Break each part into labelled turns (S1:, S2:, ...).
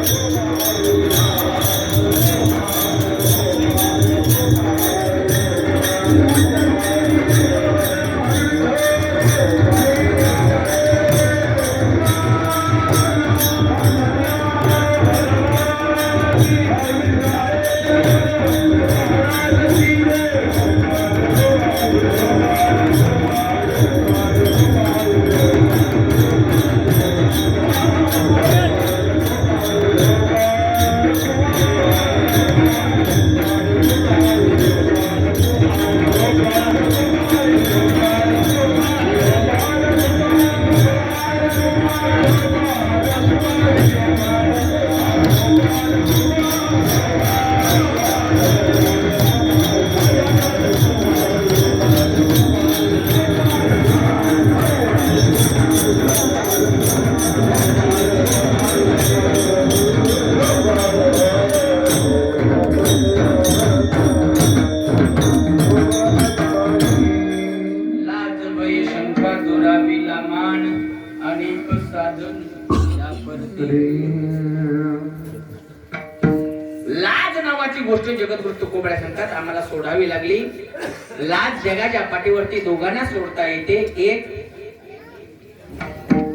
S1: लाज नावाची गोष्ट जगद्गुरु तुकोबड्या सांगतात आम्हाला सोडावी लागली. लाज जगाच्या पाठीवरती दोघांना सोडता येते. एक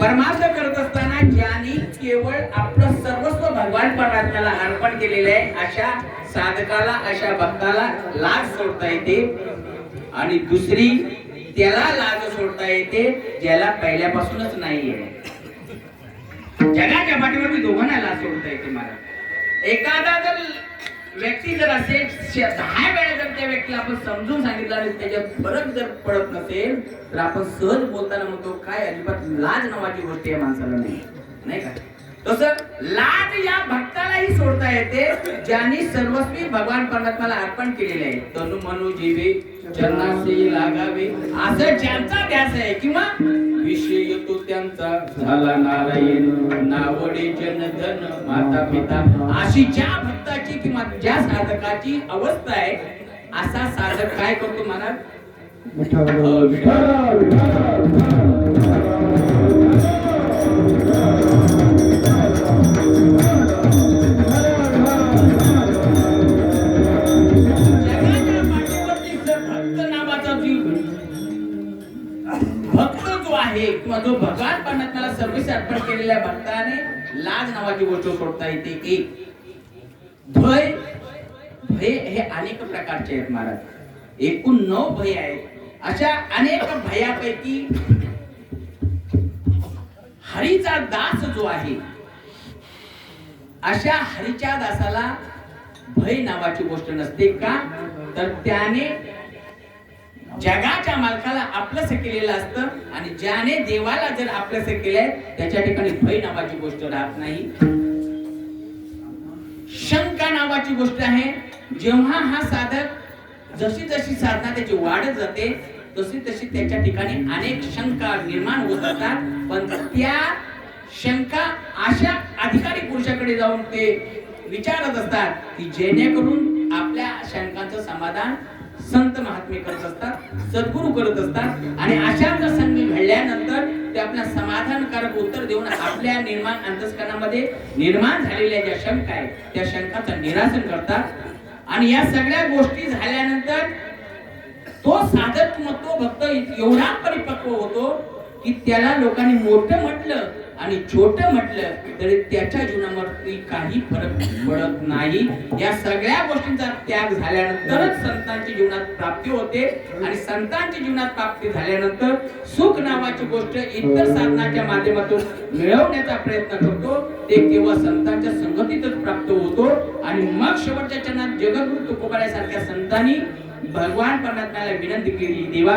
S1: परमार्थ करत असताना ज्यांनी केवळ आपलं सर्वस्व भगवान परमात्म्याला अर्पण केलेलं आहे अशा साधकाला अशा भक्ताला लाज सोडता येते. आणि दुसरी त्याला लाज सोडता येते ज्याला पहिल्यापासूनच नाहीये. जगाच्या पाठीवर दोघांना लाज सोडता येते मला. एखादा जर व्यक्ती जर असेल दहा वेळा जर त्या व्यक्तीला आपण समजून सांगितलं आणि त्याच्यात फरक जर पडत नसेल तर आपण सहज बोलताना म्हणतो काय अजिबात लाज नावाची गोष्ट या माणसाला नाही नाही का? तसं लाज या भक्तालाही सोडता येते ज्यांनी सर्वस्वी भगवान परमात्माला अर्पण केलेले आहे. तनु मनु जीवे चरणाशी लागावे. असं ज्यांचा ध्यास आहे किंवा विषय तो त्यांचा झाला नारायण. नावडे जनधन माता पिता अशी ज्या भक्ताची किंवा ज्या साधकाची अवस्था आहे असा साधक काय करतो महाराज? विठा विठा म्हणजे किंवा जो भगवान परमात्म्याला सर्विस अर्पण केलेल्या भक्ताने लाज नावाची गोष्ट सोडता येते एक भय भय हे अनेक प्रकारचे आहेत महाराज. एकूण नऊ भय आहेत. अशा अनेक भयापैकी हरीचा दास जो आहे अशा हरीच्या दासाला भय नावाची गोष्ट नसते का? तर त्याने जगाच्या मालकाला आपलंस केलेलं असतं आणि ज्याने देवाला जर आपलंस केलंय त्याच्या ठिकाणी भय नावाची गोष्ट राहत नाही. शंका नावाची गोष्ट आहे. जेव्हा हा साधक जशी जशी साधना त्याची वाढत जाते तशी तशी त्याच्या ठिकाणी अनेक शंका निर्माण होत असतात. पण त्या शंका अशा अधिकारी पुरुषाकडे जाऊन ते विचारत असतात की जेणेकरून आपल्या शंकांचं समाधान संत महात्मे करत असतात सद्गुरू करत असतात आणि अशा जर संधी घडल्यानंतर ते आपल्या समाधानकारक उत्तर देऊन आपल्या निर्माण अंतस्करणामध्ये निर्माण झालेल्या ज्या शंका आहेत त्या शंकाचं निरासन करतात. आणि या सगळ्या गोष्टी झाल्यानंतर तो साधक मग तो भक्त एवढा परिपक्व होतो की त्याला लोकांनी मोठं म्हटलं आणि छोट म्हटलं तरी त्याच्या जीवनावरती काही फरक पडत नाही. या सगळ्या गोष्टींचा त्याग झाल्यानंतरच संतांच्या जीवनात प्राप्ती होते. आणि संतांच्या जीवनात प्राप्ती झाल्यानंतर सुख नावाची गोष्ट इतर साधनाच्या माध्यमातून मिळवण्याचा प्रयत्न करतो. ते केवळ संतांच्या संगतीतच प्राप्त होतो. आणि मग शेवटच्या चरणात जगद्गुरु तुकोबाऱ्यासारख्या संतांनी भगवान परमात्म्याला विनंती केली देवा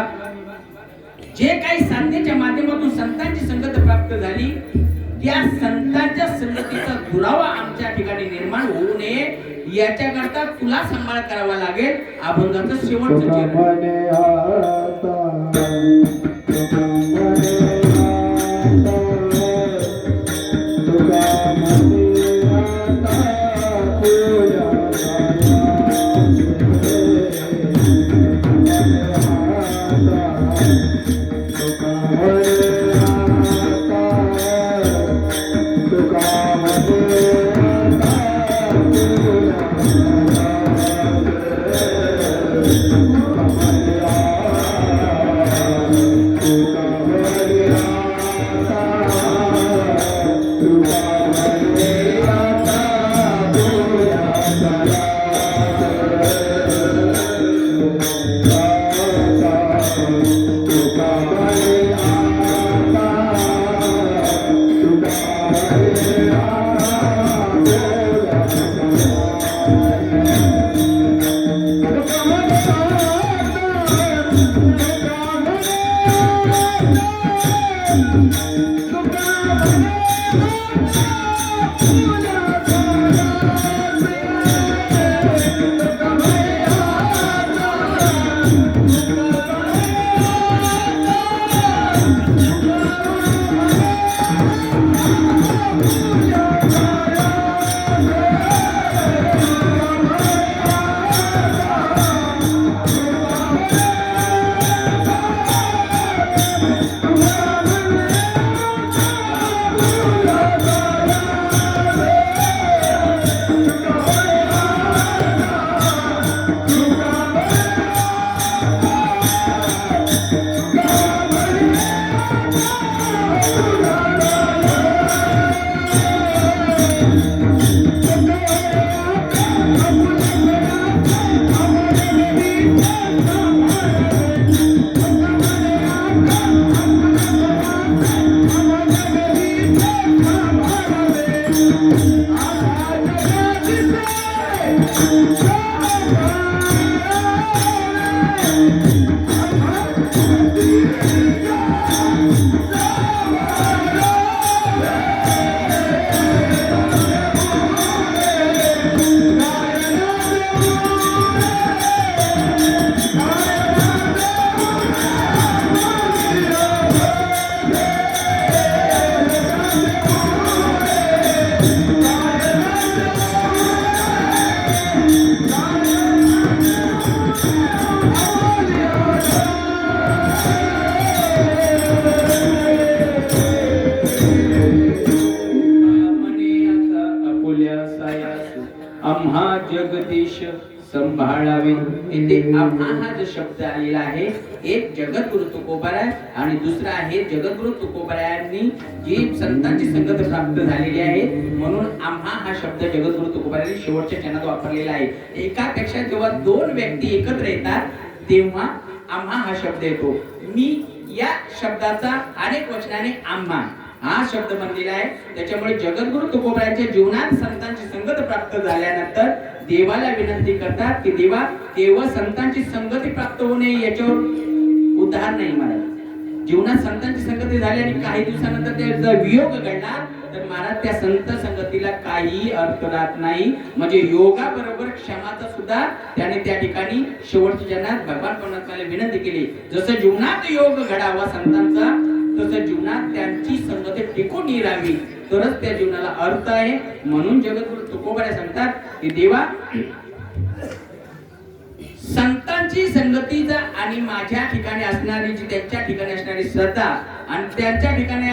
S1: जे काही साधनेच्या माध्यमातून संतांची संगत प्राप्त झाली त्या संतांच्या संगतीचा दुरावा आमच्या ठिकाणी निर्माण होऊ नये याच्याकरता तुला सांभाळ करावा लागेल. अभंगाचं शेवटचं Thank you. इथे हा जो शब्द आलेला आहे. एक जगद्गुरु तुकोबाराय आणि दुसरा आहे जगद्गुरु तुकोबारायांनी जी संतांची संगत प्राप्त झालेली आहे. म्हणून आम्हा हा शब्द जगद्गुरु तुकोबारायांनी शेवटच्या क्षणात वापरलेला आहे. एकापेक्षा जेव्हा दोन व्यक्ती एकत्र येतात तेव्हा आम्हा हा शब्द येतो. मी या शब्दाचा अनेक वचनाने आम्हा हा शब्द म्हणलेला आहे. त्याच्यामुळे जगद्गुरु तुकोबारायांच्या जीवनात संतांची संगत प्राप्त झाल्यानंतर देवाला विनंती करतात की देवा केवळ संतांची संगती प्राप्त होऊ नये याच्यावर उद्धार नाही महाराज. जीवनात संतांची संगती झाली आणि काही दिवसानंतर त्याचा वियोग घडला तर महाराज त्या संत संगतीला काही अर्थ राहत नाही. म्हणजे योगा बरोबर क्षमाचा सुद्धा त्याने त्या ठिकाणी शेवटच्या जन्मात भगवान परमात्माला विनंती केली. जसं जीवनात योग घडावा संतांचा तसं जीवनात त्यांची संगती टिकून राहावी. तरच त्या जीवनाला अर्थ आहे. म्हणून जगद्गुरु तुकोबारे सांगतात की देवा संतांची संगतीचा आणि माझ्या ठिकाणी असणारी जी त्यांच्या ठिकाणी असणारी श्रद्धा आणि त्यांच्या ठिकाणी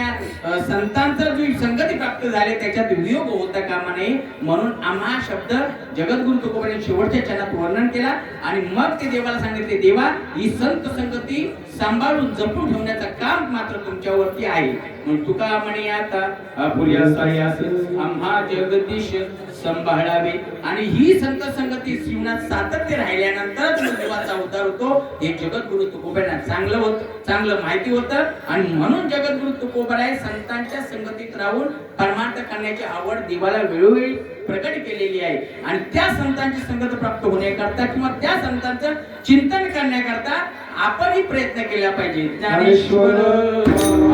S1: संतांचा जी संगती प्राप्त झाले त्याच्यात वियोग होता कामा नये. म्हणून आम्हा शब्द जगद्गुरु तुकोबाने शेवटच्या चरणात वर्णन केला आणि मग ते देवाला सांगितले देवा ही संत संगती सांभाळून जपून ठेवण्याचं काम मात्र तुमच्यावरती आहे. म्हणून तुका म्हणे आता आम्हा जगदीश सांभाळावे आणि ही संत संगती जीवनात सातत्य राहिल्यानंतरच देवाचा उद्धार होतो. हे जगद्गुरु तुकोबांना चांगलं होत चांगलं माहिती होतं. आणि म्हणून जगद्गुरु तुकोबाराय संतांच्या संगतीत राहून परमार्थ करण्याची आवड देवाला वेळोवेळी प्रकट केलेली आहे. आणि त्या संतांची संगत प्राप्त होण्याकरता किंवा त्या संतांचं चिंतन करण्याकरता आपणही प्रयत्न केला पाहिजे. ज्ञानेश्वर.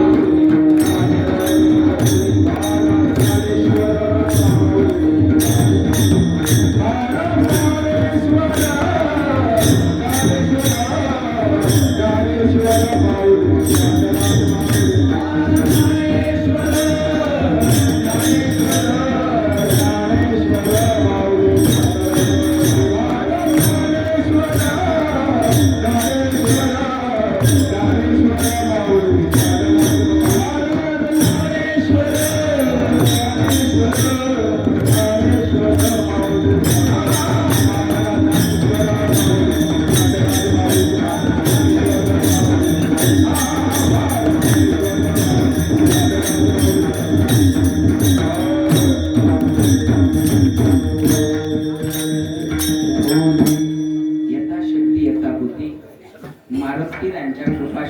S1: なるほど。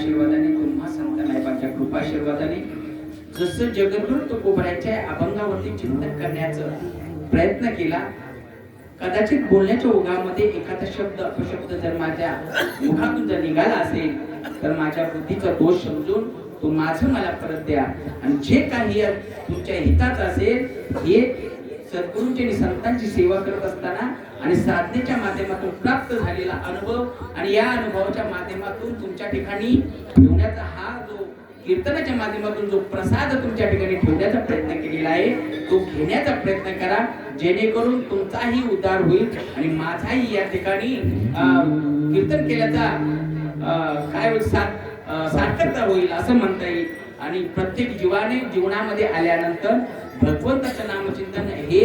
S1: कृपाशीर्वादाने तुम्हा संत नायकांच्या कृपाशीर्वादाने जसं जगद्गुरु तुकोबऱ्याच्या अभंगावरती चिंतन करण्याचा प्रयत्न केला कदाचित बोलण्याच्या ओघामध्ये एखादा शब्द अपशब्द जर माझ्या मुखातून जर निघाला असेल तर माझ्या बुद्धीचा दोष समजून तो माझं मला परत द्या. आणि जे काही तुमच्या हिताचं असेल हे सद्गुरूंची आणि संतांची सेवा करत असताना आणि साधनेच्या माध्यमातून प्राप्त झालेला अनुभव आणि या अनुभवाच्या माध्यमातून तुमच्या ठिकाणी ठेवण्याचा हा जो कीर्तनाच्या माध्यमातून जो प्रसाद तुमच्या ठिकाणी ठेवण्याचा प्रयत्न केलेला आहे तो घेण्याचा प्रयत्न करा. जेणेकरून तुमचाही उद्धार होईल आणि माझाही या ठिकाणी कीर्तन केल्याचा काय सार्थकता होईल असं म्हणता येईल. आणि प्रत्येक जीवाने जीवनामध्ये आल्यानंतर भगवंताचं नामचिंतन हे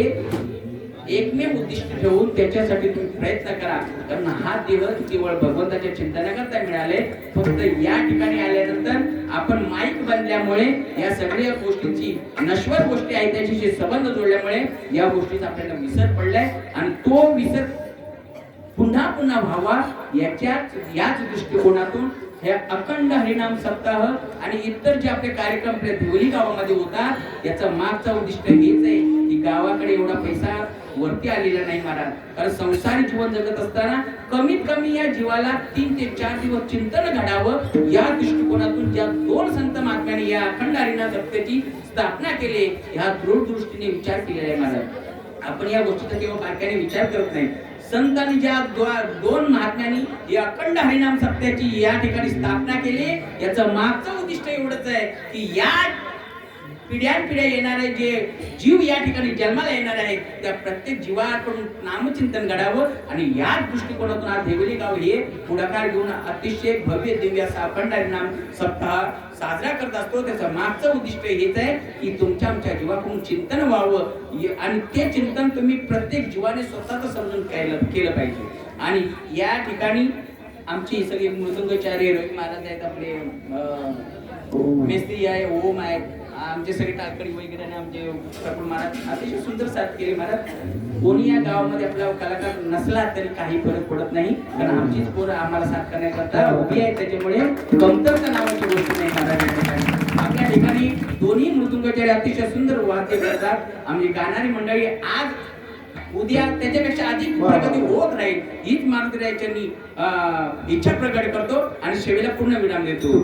S1: एकमेव उद्दिष्ट ठेवून त्याच्यासाठी तुम्ही प्रयत्न करा. कारण हा दिवस केवळ भगवंताच्या चिंतनाकरता मिळाले फक्त या ठिकाणी आल्यानंतर आपण माईक बनल्यामुळे या सगळ्या गोष्टींची नश्वर गोष्टी आहेत त्याच्याशी संबंध जोडल्यामुळे या गोष्टीचा आपल्याला विसर पडलाय. आणि तो विसर पुन्हा पुन्हा व्हावा याच्याच याच दृष्टिकोनातून हे अखंड हरिनाम सप्ताह आणि इतर जे आपले कार्यक्रम आपल्या गावामध्ये होतात याचं मागचं उद्दिष्ट हेच आहे की गावाकडे एवढा पैसा वरती आलेला नाही महाराज. कारण संसारी जीवन जगत असताना कमीत कमी या जीवाला तीन ते चार दिवस चिंतन घडावं या दृष्टिकोनातून ज्या दोन संत महात्म्याने या अखंड हरिनाम सप्ताची स्थापना केली ह्या दूरदृष्टीने विचार केलेला आहे महाराज. आपण या गोष्टीचा केवळ बारकाने विचार करत नाही. संतांनी ज्या दोन महात्म्यांनी या अखंड हरिनाम सत्याची या ठिकाणी स्थापना केली याचं मागचं उद्दिष्ट एवढंच आहे की या पिढ्यानपिढ्या येणारे जे जीव या ठिकाणी जन्माला येणार आहेत त्या प्रत्येक जीवाकडून नामचिंतन घडावं आणि याच दृष्टिकोनातून आज देवली गाव हे पुढाकार घेऊन अतिशय भव्य दिव्य असा हरिनाम सप्ताह साजरा करत असतो. त्याचं मागचं उद्दिष्ट हेच आहे की तुमच्या आमच्या जीवाकडून चिंतन व्हावं. आणि ते चिंतन तुम्ही प्रत्येक जीवाने स्वतःच समजून केलं केलं पाहिजे. आणि या ठिकाणी आमची सगळी मृदुंगाचार्य रवी महाराज आहेत आपले. मेस्त्री आहे ओम आहे आमचे सगळे टाळकडी वगैरे आणि आमचे ठाकूर महाराज अतिशय सुंदर साथ केली महाराज. कोणी या गावामध्ये आपला कलाकार नसला तरी काही फरक पडत नाही. कारण आमचीच पोरं आम्हाला साथ करण्याकरता उभी आहे त्याच्यामुळे कमतरता नावाची गोष्ट नाही महाराज. आपल्या ठिकाणी दोन्ही मृदुंगाचार्य अतिशय सुंदर वाद्य करतात. आमची गाणारी मंडळी आज उद्या त्याच्यापेक्षा अधिक प्रगती होत राहील. हीच अं, इच्छा प्रकट करतो आणि सेवेला पूर्ण विराम देतो.